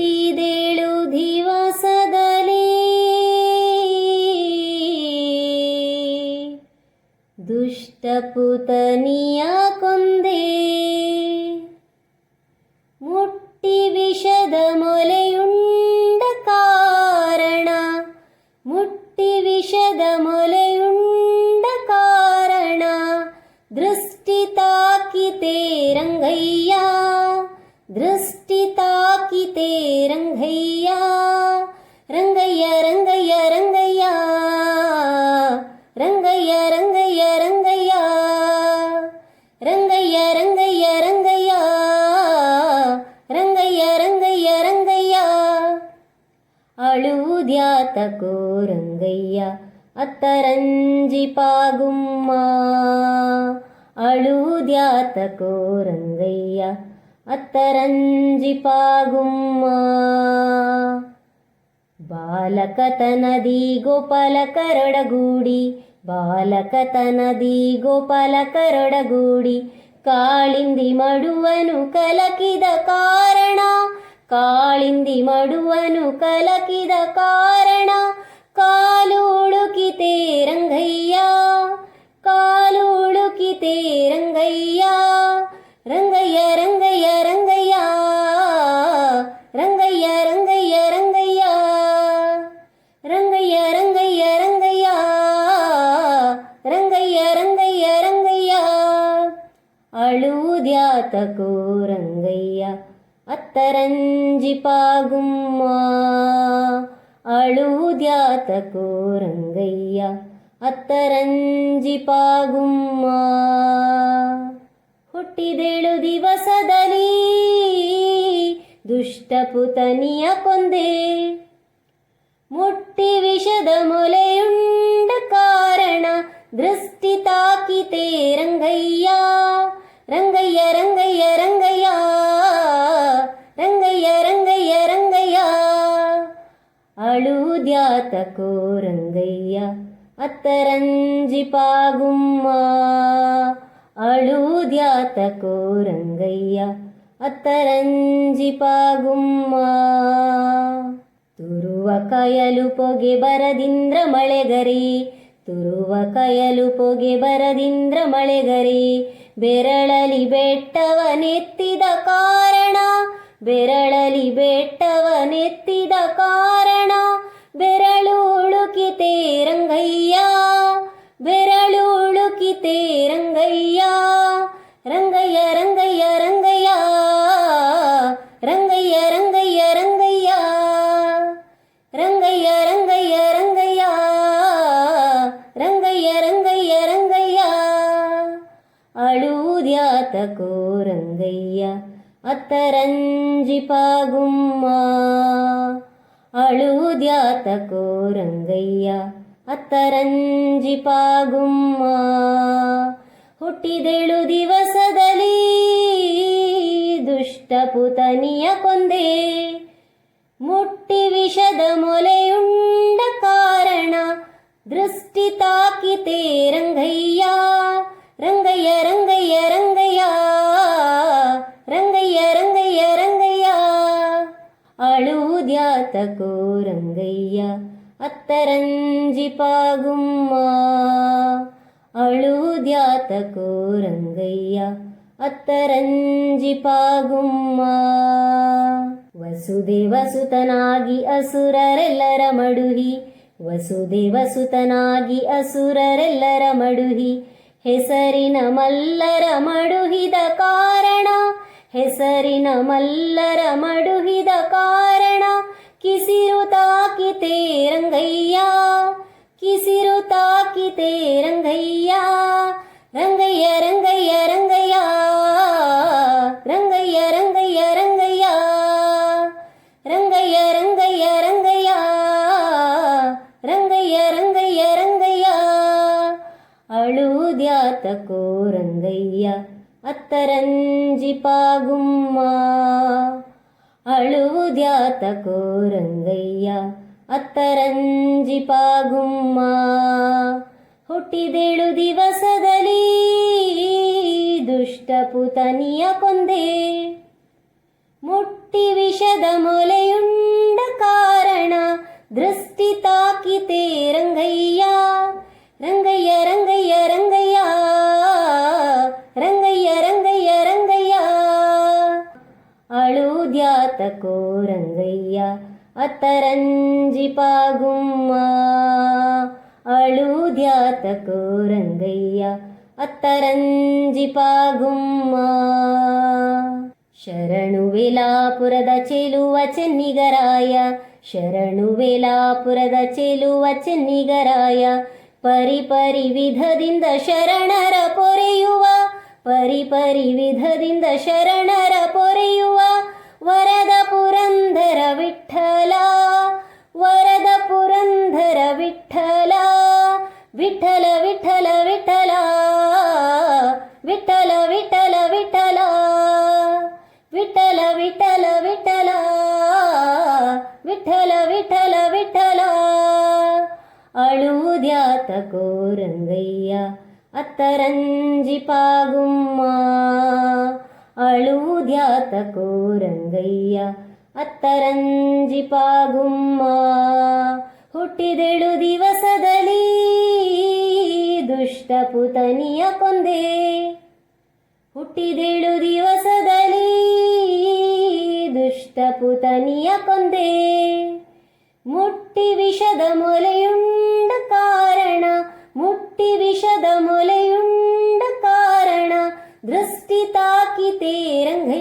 ಹುಟ್ಟಿದೇಳು ದಿವಸದಲೇ ದುಷ್ಟಪುತನಿಯ ಕೊಂದೆ ಮುಟ್ಟಿ ವಿಷದ ಮೊಲೆಯುಂಡ ಕಾರಣ ಮುಟ್ಟಿ ವಿಷದ ಮೊಲೆಯುಂಡ ಕಾರಣ ದೃಷ್ಟಿ ತಾಕಿತೆ ರಂಗಯ್ಯ ದೃಷ್ಟಿ ரங்கையா ரங்கையா ரங்கையா ரங்கையா ரங்கையா ரங்கையா ரங்கையா ரங்கையா ரங்கையா ரங்கையா ரங்கையா ரங்கையா ரங்கையா அழுவுதியாத்தகோ ரங்கையா அத்தரஞ்சி பாகும்மா அழுவுதியாத்தகோ ரங்கையா ಅತ್ತರಂಜಿ ಪಾಗುಮ್ಮ ಬಾಲಕತನದಿ ಗೋಪಾಲ ಕರೋಡಗೂಡಿ ಬಾಲಕತನದಿ ಗೋಪಾಲ ಕರೊಡಗೂಡಿ ಕಾಳಿಂದಿ ಮಡುವನು ಕಲಕಿದ ಕಾರಣ ಕಾಳಿಂದಿ ಮಡುವನು ಕಲಕಿದ ಕಾರಣ कोरङ्गय्या अरञ्जि पागम्मा अत्तरञ्जिपागुम्मा द्याकोरङ्गय्या अरञ्जि पागम्मा हुटु दिवसदनी दुष्टपुते मुट्विशद मोलयुण्ड कारण दृष्टिताकिते रङ्गय्या രംഗയ്യ രംഗയ്യ రంగయ్య రంగయ్య రంగయ్య రంగయ్య അളൂദ്യാത്തക്കോ രംഗയ്യ അത്തരഞ്ചിപ്പാകുമ്മ അളൂദ്യാത്തക്കോ രംഗയ്യ അത്തരഞ്ചിപ്പാകുമ്മ തുരുവ കയലു പൊಗೆ ಬರದಿಂದ್ರ ಮಳೆಗರಿ ತುರುವ ಕಯಲು ಪೊಗೆ ಬರದಿಂದ್ರ ಮಳೆಗರಿ ಬೆರಳಲಿ ಬೆಟ್ಟವನೆತ್ತಿದ ಕಾರಣ ಬೆರಳಲಿ ಬೆಟ್ಟವನೆತ್ತಿದ ಕಾರಣ ಬೆರಳು ಉಳುಕಿತೆ ರಂಗಯ್ಯ ಬೆರಳು ಉಳುಕಿತೆ ರಂಗಯ್ಯ കോരങ്കയ്യ അത്തരഞ്ചിപ്പാകുമ്മ അഴുതിയാത്ത കോരങ്കയ്യ അത്തರಂಜಿಪಾಗುಮ್ಮ ಹುಟ್ಟಿದೆಳು ದಿವಸದಲ್ಲಿ ದುಷ್ಟ ಪುತನಿಯ ಕೊಂದೆ ಮುಟ್ಟಿ ವಿಷದ ಮೊಲೆಯುಂಡ ಕಾರಣ ದೃಷ್ಟಿ ತಾಕಿತೆ ರಂಗಯ್ಯ ரங்கைய ரங்கைய ரங்கையா రంగయ్య రంగయ్య రంగయ్య అళూద్యాతకో రంగయ్య అత్తరంజి పాగుమ్మా అళూద్యాతకో రంగయ్య అత్తరంజి పాగుమ్మా ವಸುದೇವ ಸುತನಾಗಿ ಅಸುರರೆಲ್ಲರ ಮಡುಹಿ ವಸುದೇವ ಸುತನಾಗಿ ಅಸುರರೆಲ್ಲರ ಮಡುಹಿ ಹೆಸರಿನ ಮಲ್ಲರ ಮಡುಹಿದ ಕಾರಣ ಹೆಸರಿನ ಮಲ್ಲರ ಮಡುಹಿದ ಕಾರಣ ಕಿಸಿರು ತಾಕಿತೆ ರಂಗಯ್ಯ ಕಿಸಿರು ತಾಕಿತೆ ರಂಗಯ್ಯ అలు ఉధాత కోరంగయ్య అత్తరంజి పాగుమా అలు ఉధాత కోరంగయ్య అత్తరంజి పాగుమా హుట్టి దేలు దివసదలి దుష్టపు తనియ కొండే ముట్టి విషద మొలయుండ కారణ ద్రస్తి తాకితే రంగయ్య అత్తరంజి పాగుమ్మ అళూద్యాతకో రంగయ్య అత్తరంజి పాగుమ్మ ಶರಣು ವೇಲಾಪುರದ ಚೆಲುವ ಚೆನ್ನಿಗರಾಯ ಶರಣು ವೇಲಾಪುರದ ಚೆಲುವ ಚೆನ್ನಿಗರಾಯ ಪರಿ ಪರಿ ವಿಧದಿಂದ ಶರಣರ ಪೊರೆಯುವ ಪರಿ ಪರಿ ವಿಧದಿಂದ ಶರಣರ ಪೊರೆಯುವ వరద పురంధర విఠల వరద పురంధర విఠల విఠల విఠల విఠల విఠల విఠల విఠల విఠల విఠల విఠల విఠల విఠల విఠల అళూద్యాత కోరంగయ్య అత్తరంజి పాగుమ్మా ಅಳುವುದ್ಯಾತಕೋ ಕೋರಂಗಯ್ಯ ಅತ್ತರಂಜಿ ಪಾಗುಮ್ಮ ಹುಟ್ಟಿದೆಳು ದಿವಸದಲ್ಲಿ ದುಷ್ಟಪುತನಿಯ ಪುತನಿಯ ಕೊಂದೆ ಹುಟ್ಟಿದೆಳು ದಿವಸದಲ್ಲಿ ದುಷ್ಟ ಪುತನಿಯ ಕೊಂದೆ ಮುಟ್ಟಿ ವಿಷದ ಮೊಲೆಯುಂಡು தேரங்கை